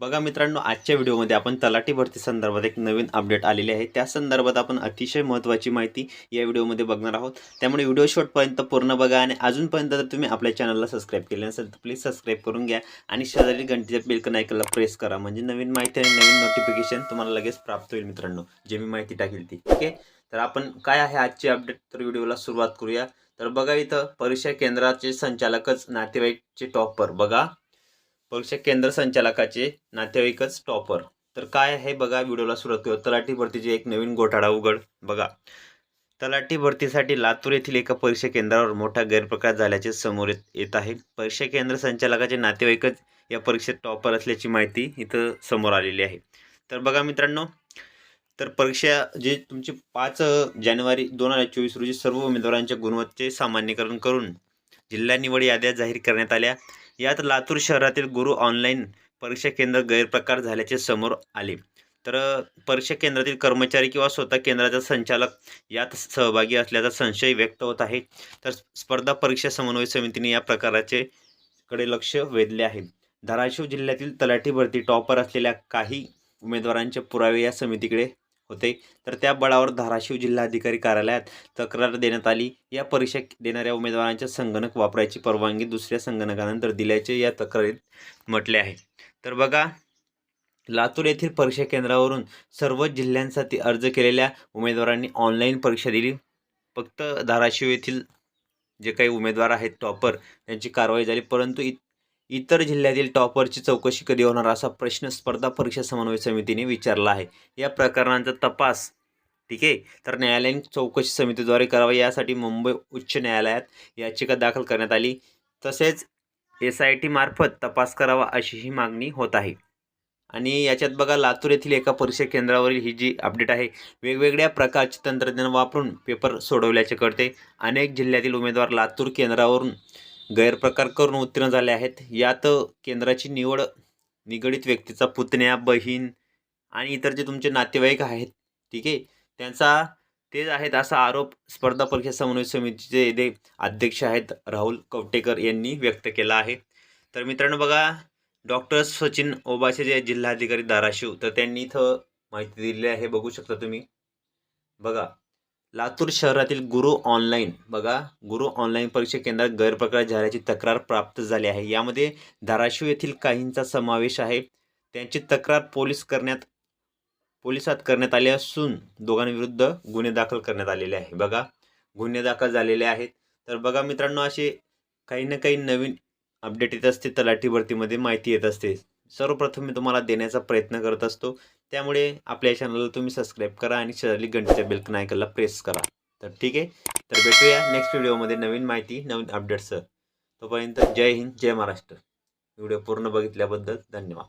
बघा मित्रांनो आजच्या व्हिडिओमध्ये आपण तलाठी भरती संदर्भात एक नवीन अपडेट आलेली आहे. त्या संदर्भात आपण अतिशय महत्त्वाची माहिती या व्हिडिओमध्ये बघणार आहोत. त्यामुळे व्हिडिओ शॉर्टपर्यंत पूर्ण बघा आणि अजूनपर्यंत जर तुम्ही आपल्या चॅनलला सबस्क्राईब केले नसेल तर प्लीज सबस्क्राईब करून घ्या आणि शेजारी घंटीच्या बिलकन ऐकायला प्रेस करा. म्हणजे नवीन माहिती आणि नवीन नोटिफिकेशन तुम्हाला लगेच प्राप्त होईल मित्रांनो जे मी माहिती टाकेल ती. ओके तर आपण काय आहे आजची अपडेट तर व्हिडिओला सुरुवात करूया. तर बघा इथं परीक्षा केंद्राचे संचालकच नातेवाईकचे टॉपर बघा. परीक्षा केंद्र संचालकाचे नातेवाईकच टॉपर. तर काय आहे बघा व्हिडिओला सुरुवात करू तलाठी भरतीची एक नवीन घोटाळा उघड बघा. तलाठी भरतीसाठी लातूर येथील एका परीक्षा केंद्रावर मोठा गैरप्रकार झाल्याचे समोर येत येत आहे. परीक्षा केंद्र संचालकाचे नातेवाईकच या परीक्षेत टॉपर असल्याची माहिती इथं समोर आलेली आहे. तर बघा मित्रांनो तर परीक्षा जे तुमची पाच जानेवारी दोन हजार चोवीस रोजी सर्व उमेदवारांच्या गुणवत्तेचे सामान्यीकरण करून जिल्हा निवड याद्या जाहीर करण्यात आल्या. यात लातूर शहरातील गुरु ऑनलाईन परीक्षा केंद्र गैरप्रकार झाल्याचे समोर आले. तर परीक्षा केंद्रातील कर्मचारी किंवा स्वतः केंद्राचा संचालक यात सहभागी असल्याचा संशय व्यक्त होत आहे. तर स्पर्धा परीक्षा समन्वय समितीने या प्रकाराचे कडे लक्ष वेधले आहे. धाराशिव जिल्ह्यातील तलाठी भरती टॉपर असलेल्या काही उमेदवारांचे पुरावे या समितीकडे होते. तर त्या बळावर धाराशिव जिल्हाधिकारी कार्यालयात तक्रार देण्यात आली. या परीक्षा देणाऱ्या उमेदवारांच्या संगणक वापरायची परवानगी दुसऱ्या संगणकानंतर दिल्याचे या तक्रारीत म्हटले आहे. तर बघा लातूर येथील परीक्षा केंद्रावरून सर्व जिल्ह्यांसाठी अर्ज केलेल्या उमेदवारांनी ऑनलाईन परीक्षा दिली. फक्त धाराशिव येथील जे काही उमेदवार आहेत टॉपर त्यांची कारवाई झाली. परंतु इ इतर जिल्ह्यातील टॉपरची चौकशी कधी होणार असा प्रश्न स्पर्धा परीक्षा समन्वय समितीने विचारला आहे. या प्रकरणांचा तपास ठीक आहे? तर न्यायालयीन चौकशी समितीद्वारे करावा यासाठी मुंबई उच्च न्यायालयात याचिका दाखल करण्यात आली. तसेच एस आय टी मार्फत तपास करावा अशीही मागणी होत आहे. आणि याच्यात बघा लातूर येथील एका परीक्षा केंद्रावरील ही जी अपडेट आहे वेगवेगळ्या प्रकारचे तंत्रज्ञान वापरून पेपर सोडवल्याचे कळते. अनेक जिल्ह्यातील उमेदवार लातूर केंद्रावरून गैरप्रकार करून उत्तीर्ण झाले आहेत. यात केंद्राची निवड निगडित व्यक्तीचा पुतण्या बहीण आणि इतर जे तुमचे नातेवाईक आहेत ठीक आहे त्यांचा तेच आहेत असा आरोप स्पर्धा परीक्षा समन्वय समितीचे जे अध्यक्ष आहेत राहुल कवटेकर यांनी व्यक्त केला आहे. तर मित्रांनो बघा डॉक्टर सचिन ओबासे जे जिल्हाधिकारी धाराशिव तर त्यांनी इथं माहिती दिलेली आहे. बघू शकता तुम्ही. बघा लातूर शहरातील गुरु ऑनलाईन बघा गुरु ऑनलाईन परीक्षा केंद्रात गैरप्रकार झाल्याची तक्रार प्राप्त झाली आहे. यामध्ये धाराशिव येथील काहींचा समावेश आहे. त्यांची तक्रार पोलीस करण्यात पोलिसात करण्यात आली असून दोघांविरुद्ध गुन्हे दाखल करण्यात आलेले आहे. बघा गुन्हे दाखल झालेले आहेत. तर बघा मित्रांनो असे काही ना काही नवीन अपडेट येत असते तलाठी भरतीमध्ये माहिती येत असते. सर्वप्रथम मी तुम्हाला देण्याचा प्रयत्न करत असतो. त्यामुळे आपल्या चॅनलला तुम्ही सबस्क्राईब करा आणि शेजारी घंटीच्या बेलकन आयकनला प्रेस करा. तर ठीक आहे? तर भेटूया नेक्स्ट व्हिडिओमध्ये नवीन माहिती नवीन अपडेट्स तोपर्यंत जय हिंद जय महाराष्ट्र. व्हिडिओ पूर्ण बघितल्याबद्दल धन्यवाद.